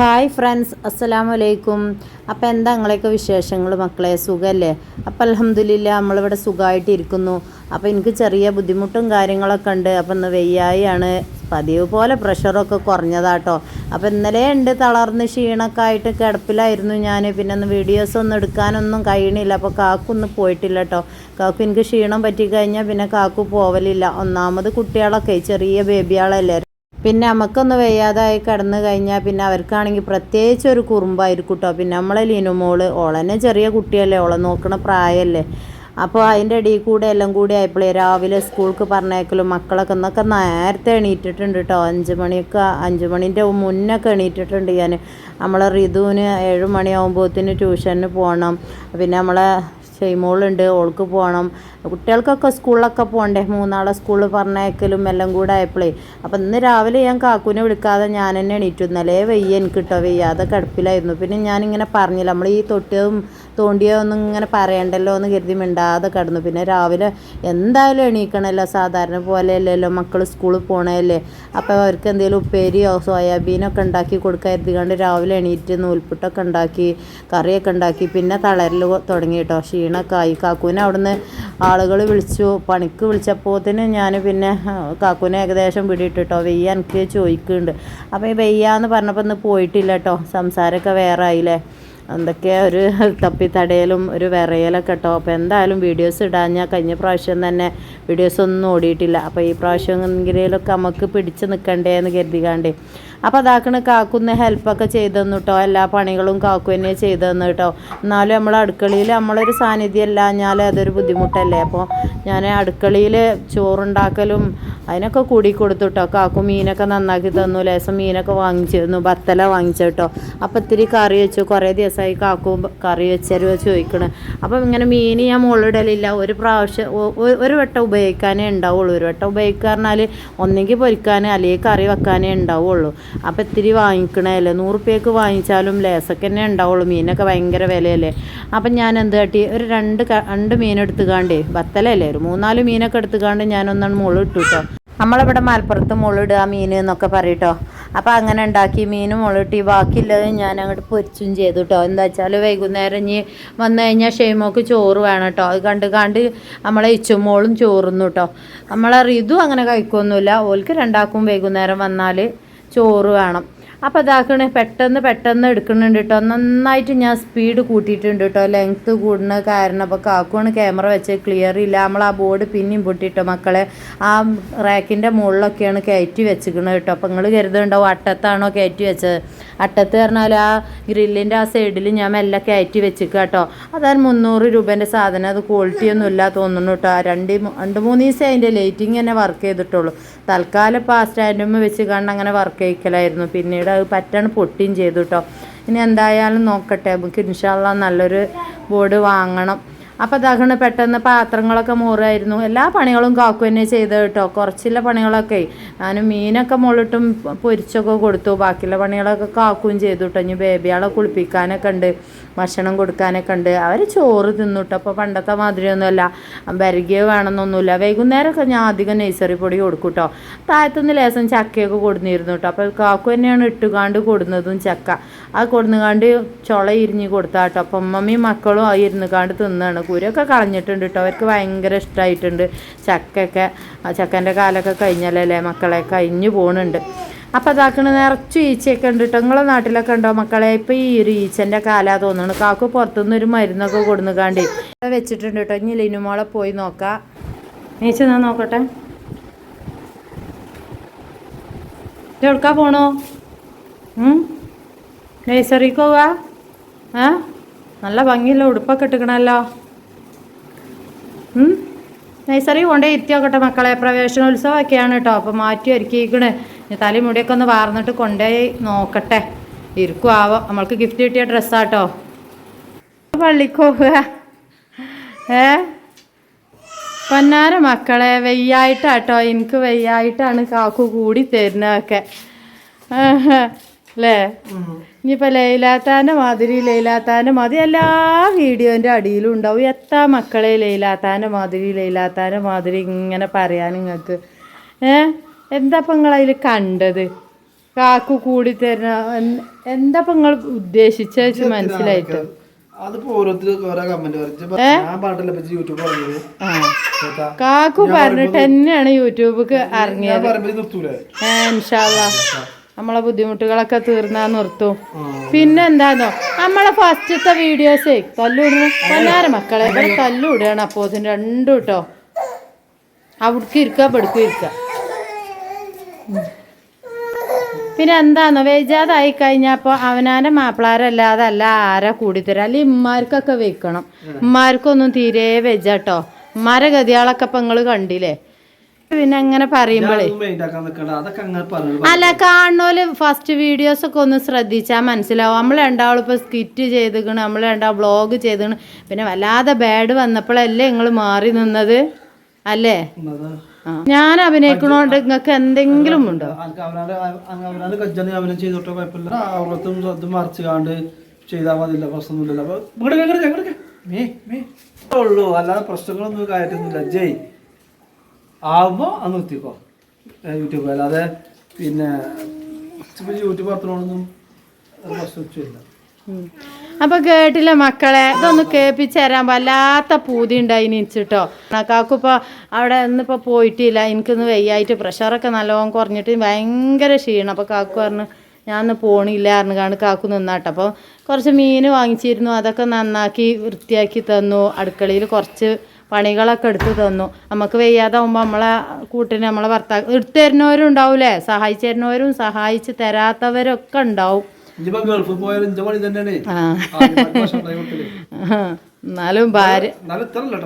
Hi friends അസ്സലാമു അലൈക്കും അപ്പോൾ എന്താ നിങ്ങളെയൊക്കെ വിശേഷങ്ങൾ മക്കളെ? സുഖമല്ലേ അപ്പോൾ അലഹമ്മദില്ല നമ്മളിവിടെ സുഖമായിട്ട് ഇരിക്കുന്നു എനിക്ക് ചെറിയ ബുദ്ധിമുട്ടും കാര്യങ്ങളൊക്കെ ഉണ്ട്. അപ്പോൾ ഇന്ന് വെയ്യായാണ് പതിവ് പോലെ പ്രഷറൊക്കെ കുറഞ്ഞതാട്ടോ. അപ്പോൾ ഇന്നലെ ഉണ്ട് തളർന്ന് ക്ഷീണൊക്കെ ആയിട്ട് കിടപ്പിലായിരുന്നു ഞാൻ പിന്നെ ഒന്ന് വീഡിയോസ് ഒന്നും എടുക്കാനൊന്നും കഴിയണില്ല. അപ്പോൾ കാക്കൊന്നും പോയിട്ടില്ല കേട്ടോ കാക്കു എനിക്ക് ക്ഷീണം പറ്റിക്കഴിഞ്ഞാൽ പിന്നെ കാക്കു പോവലില്ല. ഒന്നാമത് കുട്ടികളൊക്കെ ചെറിയ ബേബിയാളല്ലേ പിന്നെ നമുക്കൊന്ന് വയ്യാതായി കിടന്നു കഴിഞ്ഞാൽ പിന്നെ അവർക്കാണെങ്കിൽ പ്രത്യേകിച്ച് ഒരു കുറുമ്പായിരിക്കും കേട്ടോ പിന്നെ നമ്മളെ ലിനുമോൾ ഓളന്നെ ചെറിയ കുട്ടിയല്ലേ ഓളെ നോക്കണ പ്രായമല്ലേ അപ്പോൾ അതിന്റെ ഇടയിൽ കൂടെ എല്ലാം കൂടി ആയപ്പോഴേ രാവിലെ സ്കൂൾക്ക് പറഞ്ഞേക്കലും മക്കളൊക്കെ ഇന്നൊക്കെ നേരത്തെ എണീറ്റിട്ടുണ്ട് കേട്ടോ അഞ്ച് മണിയൊക്കെ അഞ്ച് മണിന്റെ മുന്നൊക്കെ എണീറ്റിട്ടുണ്ട് ഞാൻ നമ്മളെ ഋതുവിന് ഏഴ് മണിയാകുമ്പോഴത്തേന് ട്യൂഷന് പോകണം പിന്നെ നമ്മളെ ഷെയ്മോളുണ്ട് ഓൾക്ക് പോകണം കുട്ടികൾക്കൊക്കെ സ്കൂളിലൊക്കെ പോകണ്ടേ മൂന്നാളെ സ്കൂളിൽ പറഞ്ഞേക്കലും എല്ലാം കൂടെ ആയപ്പോഴേ അപ്പം ഇന്ന് രാവിലെ ഞാൻ കാക്കുവിനെ വിളിക്കാതെ ഞാൻ തന്നെ എണീറ്റു. ഇന്നലെ വയ്യ എനിക്ക് കിട്ടോ വയ്യാതെ കിടപ്പിലായിരുന്നു പിന്നെ ഞാനിങ്ങനെ പറഞ്ഞില്ല. നമ്മൾ ഈ തൊട്ടിയതും തോണ്ടിയോ ഒന്നും ഇങ്ങനെ പറയണ്ടല്ലോ എന്ന് കരുതി മിണ്ടാതെ കിടന്നു. പിന്നെ രാവിലെ എന്തായാലും എണീക്കണമല്ലോ സാധാരണ പോലെ അല്ലല്ലോ മക്കൾ സ്കൂളിൽ പോണതല്ലേ. അപ്പോൾ അവർക്ക് എന്തെങ്കിലും ഉപ്പേരിയോ സോയാബീനൊക്കെ ഉണ്ടാക്കി കൊടുക്കാൻ രാവിലെ എണീറ്റ് നൂൽപുട്ടൊക്കെ ഉണ്ടാക്കി കറിയൊക്കെ ഉണ്ടാക്കി പിന്നെ തളരൽ തുടങ്ങി കേട്ടോ ക്ഷീണമൊക്കെ ആയി. കാക്കൂനെ അവിടുന്ന് ആളുകൾ വിളിച്ചു. പണിക്ക് വിളിച്ചപ്പോത്തിന് ഞാൻ പിന്നെ കാക്കുനെ ഏകദേശം പിടിയിട്ടിട്ടോ വെയ്യ എനിക്ക് ചോദിക്കുന്നുണ്ട് അപ്പോൾ ഈ വെയ്യാന്ന് പറഞ്ഞപ്പോൾ ഇന്ന് പോയിട്ടില്ല കേട്ടോ സംസാരമൊക്കെ വേറെ ആയില്ലേ എന്തൊക്കെ ഒരു തപ്പിത്തടയലും ഒരു വിറയലൊക്കെ കേട്ടോ അപ്പോൾ എന്തായാലും വീഡിയോസ് ഇടാൻ ഞാൻ കഴിഞ്ഞ പ്രാവശ്യം തന്നെ വീഡിയോസ് ഒന്നും ഓടിയിട്ടില്ല. അപ്പോൾ ഈ പ്രാവശ്യം എങ്കിലൊക്കെ നമുക്ക് പിടിച്ച് നിൽക്കണ്ടേ എന്ന് കരുതികാണ്ടേ അപ്പോൾ അതാക്കണ കാക്കുന്ന ഹെൽപ്പൊക്കെ ചെയ്തു തന്നു കേട്ടോ എല്ലാ പണികളും കാക്കു തന്നെ ചെയ്തു തന്നു കേട്ടോ എന്നാലും നമ്മൾ അടുക്കളയിൽ നമ്മളൊരു സാന്നിധ്യം ഇല്ലാഞ്ഞാൽ അതൊരു ബുദ്ധിമുട്ടല്ലേ? അപ്പോൾ ഞാൻ അടുക്കളയിൽ ചോറുണ്ടാക്കലും അതിനൊക്കെ കൂടി കൊടുത്തു കേട്ടോ കാക്കു മീനൊക്കെ നന്നാക്കി തന്നു. ലേശം മീനൊക്കെ വാങ്ങിച്ചിരുന്നു. ബത്തല വാങ്ങിച്ചു കേട്ടോ അപ്പോൾ ഇത്തിരി കറി വെച്ചു. കുറേ ദിവസമായി കാക്കു കറി വെച്ചരുവോ ചോദിക്കണ്. അപ്പം ഇങ്ങനെ മീൻ ഞാൻ മുകളിടലില്ല. ഒരു പ്രാവശ്യം ഒരു വട്ടം ഉപയോഗിക്കാനേ ഉണ്ടാവുള്ളൂ. ഒരു വട്ടം ഉപയോഗിക്കാറിഞ്ഞാൽ ഒന്നെങ്കിൽ പൊരിക്കാൻ അല്ലെങ്കിൽ കറി വെക്കാനേ ഉണ്ടാവുള്ളൂ. അപ്പോൾ ഇത്തിരി വാങ്ങിക്കണേല്ലേ നൂറ് റുപ്യക്ക് വാങ്ങിച്ചാലും ലേസൊക്കെ തന്നെ ഉണ്ടാവുള്ളൂ. മീനൊക്കെ ഭയങ്കര വിലയല്ലേ? അപ്പം ഞാൻ എന്ത് കാട്ടി? ഒരു രണ്ട് രണ്ട് മീൻ എടുത്തുകാണ്ടേ ബത്തലല്ലേ ഒരു മൂന്നാൽ മീനൊക്കെ എടുത്തുകാണ്ട് ഞാനൊന്നാണ് മുളക് ഇട്ടു കേട്ടോ നമ്മളിവിടെ മലപ്പുറത്ത് മുളിടുക മീൻ എന്നൊക്കെ പറയട്ടോ. അപ്പോൾ അങ്ങനെ ഉണ്ടാക്കി മീനും മുളിട്ടി ബാക്കിയുള്ളത് ഞാൻ അങ്ങോട്ട് പൊരിച്ചും ചെയ്തു കേട്ടോ എന്താ വെച്ചാൽ വൈകുന്നേരം ഇനി വന്നു കഴിഞ്ഞാൽ ഷെയ്മോക്ക് ചോറ് വേണം കേട്ടോ അത് കണ്ട് കണ്ട് നമ്മളെ ഇച്ചുമോളും ചോറുന്നു കേട്ടോ നമ്മളെ റിതു അങ്ങനെ കഴിക്കൊന്നുമില്ല. ഓൽക്ക് രണ്ടാക്കും വൈകുന്നേരം വന്നാൽ ചോറ് വേണം. അപ്പോൾ ഇതാക്കണേ പെട്ടെന്ന് പെട്ടെന്ന് എടുക്കുന്നുണ്ട് കേട്ടോ നന്നായിട്ട് ഞാൻ സ്പീഡ് കൂട്ടിയിട്ടുണ്ട് കേട്ടോ ലെങ്ത്ത് കൂടുന്ന കാരണം അപ്പോൾ കാക്കുവാണ് ക്യാമറ വെച്ച് ക്ലിയർ ഇല്ല. നമ്മൾ ആ ബോർഡ് പിന്നെയും പൊട്ടിട്ടോ മക്കളെ. ആ റാക്കിന്റെ മുകളിലൊക്കെയാണ് കയറ്റി വെച്ചിരിക്കുന്നത് കേട്ടോ അപ്പോൾ നിങ്ങൾ കരുതുന്നുണ്ടാവും അട്ടത്താണോ കയറ്റി വെച്ചത്? അട്ടത്ത് പറഞ്ഞാൽ ആ ഗ്രില്ലിന്റെ ആ സൈഡിൽ ഞാൻ മെല്ലെ കയറ്റി വെച്ചിരിക്കുക കേട്ടോ അതാണ് മുന്നൂറ് രൂപേന്റെ സാധനം. അത് ക്വാളിറ്റി ഒന്നും ഇല്ല തോന്നുന്നു കേട്ടോ രണ്ട് രണ്ട് മൂന്ന് ദിവസം അതിന്റെ ലൈറ്റിങ് തന്നെ വർക്ക് ചെയ്തിട്ടുള്ളൂ. തൽക്കാലം ഇപ്പോൾ ആ വെച്ച് കണ്ട് അങ്ങനെ വർക്ക് ചെയ്യിക്കലായിരുന്നു. പിന്നീട് അത് പറ്റാണ് ചെയ്തു കേട്ടോ ഇനി എന്തായാലും നോക്കട്ടെ. നമുക്ക് ഇൻഷാല്ല നല്ലൊരു ബോർഡ് വാങ്ങണം. അപ്പോൾ അതാകണ പെട്ടെന്ന് പാത്രങ്ങളൊക്കെ മൂറായിരുന്നു. എല്ലാ പണികളും കാക്കു തന്നെ ചെയ്ത് കേട്ടോ. കുറച്ചുള്ള പണികളൊക്കെ. ഞാൻ മീനൊക്കെ മുള്ളിട്ടും പൊരിച്ചൊക്കെ കൊടുത്തു. ബാക്കിയുള്ള പണികളൊക്കെ കാക്കും ചെയ്തു കേട്ടോ. ഇനി ബേബിയാളെ കുളിപ്പിക്കാനൊക്കെ ഉണ്ട്. ഭക്ഷണം കൊടുക്കാനൊക്കെ ഉണ്ട്. അവർ ചോറ് തിന്നു കേട്ടോ. അപ്പോൾ പണ്ടത്തെ മാതിരിയൊന്നുമല്ല. ബരകിയ വേണമെന്നൊന്നുമില്ല. വൈകുന്നേരമൊക്കെ ഞാൻ അധികം നെയ്സറി പൊടി കൊടുക്കും കേട്ടോ. താഴത്തുനിന്ന് ലേസം ചക്കയൊക്കെ കൊടുന്നിരുന്നു കേട്ടോ. അപ്പോൾ കാക്കു തന്നെയാണ് ഇട്ടുകാണ്ട് കൊടുന്നതും ചക്ക. അത് കൊടുന്നുകാണ്ട് ചുള ഇരിഞ്ഞ് കൊടുത്താട്ടോ അപ്പം അമ്മമ്മയും മക്കളും ആ ഇരുന്നുകാണ്ട് തിന്നാണ് കുരൊക്കെ കളഞ്ഞിട്ടുണ്ട് കേട്ടോ അവർക്ക് ഭയങ്കര ഇഷ്ടമായിട്ടുണ്ട് ചക്കയൊക്കെ ചക്കന്റെ കാലമൊക്കെ കഴിഞ്ഞല്ലേ മക്കളെ കഴിഞ്ഞു പോകുന്നുണ്ട് അപ്പോൾ അതാക്കണ നിറച്ച് ഈച്ചയൊക്കെ ഉണ്ട് കേട്ടോ നിങ്ങളെ നാട്ടിലൊക്കെ ഉണ്ടോ മക്കളെ? ഇപ്പോൾ ഈ ഒരു ഈച്ചന്റെ കാലാ തോന്നുന്നു കാക്കു പുറത്തുനിന്ന് ഒരു മരുന്നൊക്കെ കൊടുന്നു കാണ്ടി. വെച്ചിട്ടുണ്ട് കേട്ടോ ഇനി ലിനുമോളെ പോയി നോക്കാം. നീച്ച ഞാൻ നോക്കട്ടെ. എവിടുക്കാ പോണോ? നഴ്സറിക്ക് പോവാ ഏ? നല്ല ഭംഗിയുള്ള ഉടുപ്പൊക്കെ ഇട്ടിക്കണല്ലോ. നഴ്സറി കൊണ്ടേ ഇരുത്തിയോക്കട്ടെ മക്കളെ. പ്രവേശനോത്സവമൊക്കെയാണ് കേട്ടോ അപ്പോൾ മാറ്റി ഒരുക്കിയിരിക്കണേ തലമുടിയൊക്കെ ഒന്ന് വാർന്നിട്ട് കൊണ്ടുപോയി നോക്കട്ടെ. ഇരിക്കും ആവോ നമ്മൾക്ക് ഗിഫ്റ്റ് കിട്ടിയ ഡ്രസ്സാട്ടോ പള്ളിക്ക് പോവുക ഏ? പൊന്നാര മക്കളെ വെയ്യായിട്ടാട്ടോ എനിക്ക് വെയ്യായിട്ടാണ് കാക്കു കൂടി തരുന്നതൊക്കെ. അല്ലേ ഇനിയിപ്പോൾ ലൈലാത്താന്റെ മാതിരി ലൈലാത്താന്റെ മാതിരി എല്ലാ വീഡിയോന്റെ അടിയിലും ഉണ്ടാവും. എത്താ മക്കളെ ലൈലാത്താന്റെ മാതിരി ലൈലാത്താന്റെ മാതിരി ഇങ്ങനെ പറയാൻ നിങ്ങൾക്ക് ഏ? എന്താ ഇപ്പം നിങ്ങളതിൽ കണ്ടത്? കാക്കു കൂടി തരണ എന്താ പെങ്ങൾ നിങ്ങൾ ഉദ്ദേശിച്ച മനസ്സിലായിട്ട്? യൂട്യൂബ് കാക്കു പറഞ്ഞിട്ട് തന്നെയാണ് യൂട്യൂബിക്ക് ഇറങ്ങിയത്. ഏ, ഇൻഷാല്ലാ നമ്മളെ ബുദ്ധിമുട്ടുകളൊക്കെ തീർന്നാ നിർത്തും. പിന്നെ എന്താന്നോ നമ്മളെ ഫസ്റ്റത്തെ വീഡിയോസേ തല്ലൂടുന്നു പല്ലാര മക്കളെ. ഇവിടെ തല്ലൂടുകയാണ് അപ്പോസിന് രണ്ടും കേട്ടോ അവിടേക്ക് ഇരിക്കുക പെടുക്കും ഇരിക്കുക ഉം. പിന്നെ എന്താന്നോ? വേജാതായി കഴിഞ്ഞപ്പോ അവനാന്റെ മാപ്പിളാരല്ലാതെ അല്ല ആരാ കൂടിത്തരാം അല്ലെങ്കിൽ ഇമ്മാർക്കൊക്കെ വെക്കണം. ഇമ്മാർക്കൊന്നും തീരെ വെജാട്ടോ ഇമ്മാരെ ഗതിയാളൊക്കെ ഇപ്പം നിങ്ങൾ കണ്ടില്ലേ? പിന്നെ അങ്ങനെ പറയുമ്പോഴേ അല്ല കാണുന്നോൽ ഫസ്റ്റ് വീഡിയോസ് ഒക്കെ ഒന്ന് ശ്രദ്ധിച്ചാൽ മനസ്സിലാവും നമ്മൾ രണ്ടാളും ഇപ്പോൾ സ്കിറ്റ് ചെയ്തിക്കണ് നമ്മൾ രണ്ടാൾ വ്ലോഗ് ചെയ്തിക്കണ് പിന്നെ വല്ലാതെ ബാഡ് വന്നപ്പോഴല്ലേ നിങ്ങൾ മാറി നിന്നത് അല്ലേ ഞാൻ അഭിനയിക്കണോണ്ട് നിങ്ങൾക്ക് എന്തെങ്കിലും ഉണ്ടോ ചെയ്താൽ മതില്ല പ്രശ്നമൊന്നുമില്ല അപ്പൊ ഉള്ളൂ അല്ലാതെ പ്രശ്നങ്ങളൊന്നും കാര്യമൊന്നുമില്ല ജയ് ആവുമ്പോ അത് നിർത്തിക്കോ. യൂട്യൂബ് അല്ലാതെ പിന്നെ യൂട്യൂബ് പത്രമാണെന്നും പ്രശ്നമില്ല. അപ്പൊ കേട്ടില്ല മക്കളെ? ഇതൊന്ന് കേൾപ്പിച്ച് തരാൻ വല്ലാത്ത പൂതി ഉണ്ടായി നിച്ചിട്ടോ. കാക്കുപ്പോ അവിടെ ഇന്നിപ്പോ പോയിട്ടില്ല. എനിക്കൊന്ന് വെയ്യായിട്ട് പ്രഷറൊക്കെ നല്ലോണം കുറഞ്ഞിട്ട് ഭയങ്കര ക്ഷീണം. അപ്പൊ കാക്കു പറഞ്ഞു ഞാൻ ഒന്ന് പോണില്ല പറഞ്ഞു കാണും കാക്കു നിന്നാട്ടോ. അപ്പോൾ കുറച്ച് മീൻ വാങ്ങിച്ചിരുന്നു. അതൊക്കെ നന്നാക്കി വൃത്തിയാക്കി തന്നു. അടുക്കളയിൽ കുറച്ച് പണികളൊക്കെ എടുത്തു തന്നു. നമുക്ക് വയ്യാതാവുമ്പോൾ നമ്മളെ കൂട്ടിന് നമ്മളെ ഭർത്താവ് എടുത്തു തരുന്നവരും ഉണ്ടാവൂലേ സഹായിച്ചു തരുന്നവരും സഹായിച്ച് തരാത്തവരൊക്കെ ഉണ്ടാവും. എന്നാലും ഭാര്യ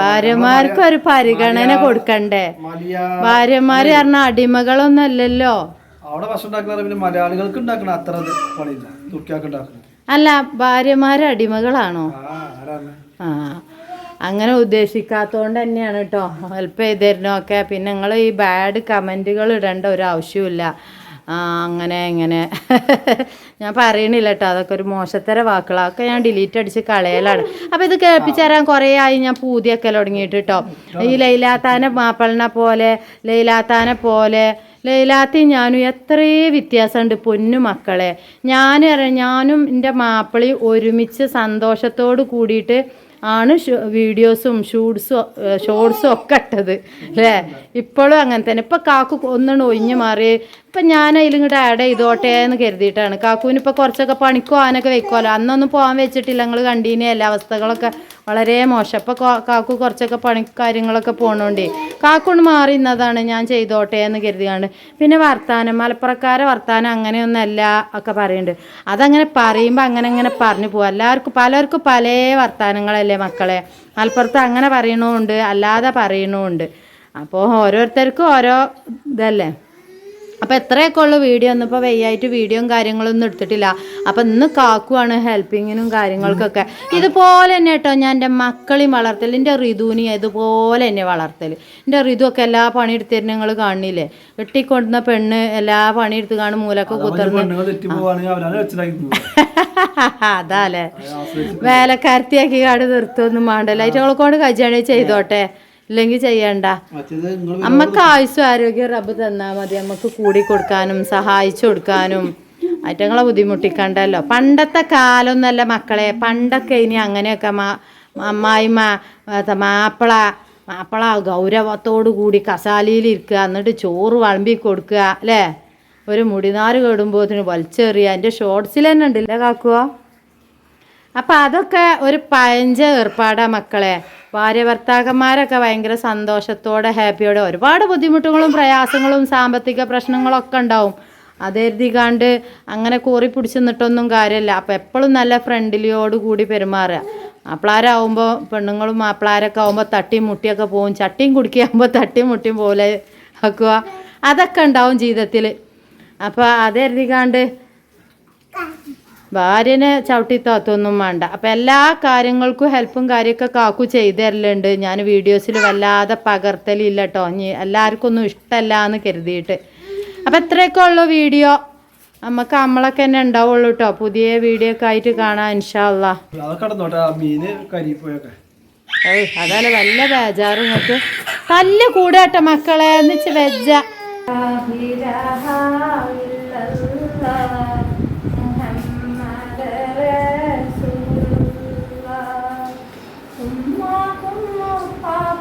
ഭാര്യമാർക്ക് ഒരു പരിഗണന കൊടുക്കണ്ടേ? ഭാര്യമാര് പറഞ്ഞ അടിമകളൊന്നും അല്ലല്ലോ. അവിടെ ഭക്ഷണം ഉണ്ടാക്കുന്ന പിന്നെ മലയാളികൾക്ക് ഉണ്ടാക്കണ അത്ര ഇത് പണിയില്ല. തുർക്കിയാൾക്ക് ഉണ്ടാക്കണം അല്ല ഭാര്യമാര് അടിമകളാണോ? ആ. അങ്ങനെ ഉദ്ദേശിക്കാത്തതുകൊണ്ട് തന്നെയാണ് കേട്ടോ ഹെൽപ്പ് ചെയ്ത് തരുന്നൊക്കെ പിന്നെ നിങ്ങൾ ഈ ബാഡ് കമന്റുകൾ ഇടേണ്ട ഒരു ആവശ്യമില്ല അങ്ങനെ ഇങ്ങനെ. ഞാൻ പറയണില്ല കേട്ടോ അതൊക്കെ ഒരു മോശത്തര വാക്കുകളാണ് അതൊക്കെ ഞാൻ ഡിലീറ്റ് അടിച്ച് കളയലാണ്. അപ്പോൾ ഇത് കേൾപ്പിച്ച് തരാൻ കുറേ ആയി. ഞാൻ പൂതിയൊക്കെ തുടങ്ങിയിട്ട് കേട്ടോ ഈ ലൈലാത്താനെ മാപ്പിളിനെ പോലെ ലൈലാത്താനെ പോലെ ലൈലാത്തി ഞാനും എത്രയും വ്യത്യാസമുണ്ട് പൊന്നു മക്കളെ. ഞാൻ ഞാനും എന്റെ മാപ്പിളി ഒരുമിച്ച് സന്തോഷത്തോട് കൂടിയിട്ട് ആണ് വീഡിയോസും ഷൂട്ട്സും ഷോർട്സും ഒക്കെ ഇട്ടത്. അല്ലേ? ഇപ്പോഴും അങ്ങനെ തന്നെ. ഇപ്പം കാക്കു ഒന്നാണ് ഒഴിഞ്ഞു മാറി. ഇപ്പം ഞാൻ അതിലിങ്ങോട്ട് ആഡ് ചെയ്തോട്ടെ എന്ന് കരുതിയിട്ടാണ്. കാക്കുവിന് ഇപ്പോൾ കുറച്ചൊക്കെ പണിക്കോ ആനൊക്കെ വെക്കുമല്ലോ അന്നൊന്നും പോകാൻ വെച്ചിട്ടില്ല. ഞങ്ങൾ കണ്ടീനെ എല്ലാ അവസ്ഥകളൊക്കെ വളരെ മോശം. അപ്പോൾ കാക്കു കുറച്ചൊക്കെ പണി കാര്യങ്ങളൊക്കെ പോകണോണ്ടേ കാക്കുണ്ട് മാറി ഇന്നതാണ് ഞാൻ ചെയ്തോട്ടെ എന്ന് കരുതിയാണ് പിന്നെ വർത്താനം മലപ്പുറക്കാരെ വർത്താനം അങ്ങനെയൊന്നല്ല ഒക്കെ പറയുന്നുണ്ട് അതങ്ങനെ പറയുമ്പോൾ അങ്ങനെ അങ്ങനെ പറഞ്ഞു പോകും എല്ലാവർക്കും പലർക്കും പല വർത്താനങ്ങളല്ലേ മക്കളെ. മലപ്പുറത്ത് അങ്ങനെ പറയണമുണ്ട് അല്ലാതെ പറയണമുണ്ട് അപ്പോൾ ഓരോരുത്തർക്കും ഓരോ ഇതല്ലേ. അപ്പോൾ എത്രയൊക്കെ ഉള്ള വീഡിയോ ഒന്നിപ്പോൾ വെയ്യായിട്ട് വീഡിയോയും കാര്യങ്ങളൊന്നും എടുത്തിട്ടില്ല. അപ്പോൾ ഇന്ന് കാക്കുവാണ് ഹെൽപ്പിങ്ങിനും കാര്യങ്ങൾക്കൊക്കെ. ഇതുപോലെ തന്നെ കേട്ടോ ഞാൻ എന്റെ മക്കളെയും വളർത്തൽ എന്റെ ഋതുവിനെ ഇതുപോലെ തന്നെ വളർത്തൽ എന്റെ ഋതുവൊക്കെ എല്ലാ പണിയെടുത്തിരുന്ന നിങ്ങൾ കാണില്ലേ? വെട്ടിക്കൊണ്ടുന്ന പെണ്ണ് എല്ലാ പണിയെടുത്ത് കാണും മൂലൊക്കെ കുത്തിർന്ന്. അതാ അല്ലേ? വേലക്കാരത്തിയാക്കി കാട് നിർത്തുമൊന്നും വേണ്ടല്ലോ അതിനെ കൊണ്ട് കജ്ജാണി ചെയ്തോട്ടെ. ഇല്ലെങ്കിൽ ചെയ്യണ്ട. നമ്മക്ക് അമ്മയ്ക്ക് ആയുസ്സും ആരോഗ്യം റബ്ബ് തന്നാൽ മതി. നമുക്ക് കൂടി കൊടുക്കാനും സഹായിച്ചു കൊടുക്കാനും. അറ്റങ്ങളെ ബുദ്ധിമുട്ടിക്കണ്ടല്ലോ. പണ്ടത്തെ കാലമൊന്നല്ല മക്കളെ. പണ്ടൊക്കെ ഇനി അങ്ങനെയൊക്കെ മാ അമ്മായിമ്മ മാപ്പിള മാപ്പിള ഗൗരവത്തോടു കൂടി കസാലയിലിരിക്കുക എന്നിട്ട് ചോറ് വളമ്പി കൊടുക്കുക അല്ലേ? ഒരു മുടിനാറ് കേടുമ്പോൾ അതിന് വലിച്ചെറിയുക എന്റെ ഷോർട്സിൽ തന്നെ ഉണ്ടല്ലേ കാക്കുക അപ്പം അതൊക്കെ ഒരു പഴഞ്ച ഏർപ്പാടാണ് മക്കളെ. ഭാര്യ ഭർത്താക്കന്മാരൊക്കെ ഭയങ്കര സന്തോഷത്തോടെ ഹാപ്പിയോടെ ഒരുപാട് ബുദ്ധിമുട്ടുകളും പ്രയാസങ്ങളും സാമ്പത്തിക പ്രശ്നങ്ങളൊക്കെ ഉണ്ടാവും. അതെഴുതികാണ്ട് അങ്ങനെ കോറി പിടിച്ച് നിന്നിട്ടൊന്നും കാര്യമില്ല. അപ്പം എപ്പോഴും നല്ല ഫ്രണ്ട്ലിയോട് കൂടി പെരുമാറുക. മാപ്പിളാരാകുമ്പോൾ പെണ്ണുങ്ങളും മാപ്പിളാരൊക്കെ ആകുമ്പോൾ തട്ടിയും മുട്ടിയൊക്കെ പോകും ചട്ടിയും കുടിക്കുകയാകുമ്പോൾ തട്ടിയും മുട്ടിയും പോലെ ആക്കുക. അതൊക്കെ ഉണ്ടാവും ജീവിതത്തിൽ അപ്പോൾ അതെഴുതികാണ്ട് ഭാര്യനെ ചവിട്ടി താത്തൊന്നും വേണ്ട. അപ്പം എല്ലാ കാര്യങ്ങൾക്കും ഹെൽപ്പും കാര്യമൊക്കെ കാക്കു ചെയ്തു തരലുണ്ട്. ഞാൻ വീഡിയോസിൽ വല്ലാതെ പകർത്തലില്ല കേട്ടോ ഇനി എല്ലാവർക്കും ഒന്നും ഇഷ്ടമല്ല എന്ന് കരുതിയിട്ട്. അപ്പം എത്രയൊക്കെ ഉള്ളു വീഡിയോ നമുക്ക് നമ്മളൊക്കെ തന്നെ ഉണ്ടാവുള്ളൂ കേട്ടോ പുതിയ വീഡിയോ ഒക്കെ ആയിട്ട് കാണാം ഇൻഷാല്ലാ ഏയ് അതല്ല വല്ല ബേജാറ് നിങ്ങൾക്ക് തല്ല് കൂടാട്ടോ മക്കളെ. എന്നിച്ച് വെജ Kính.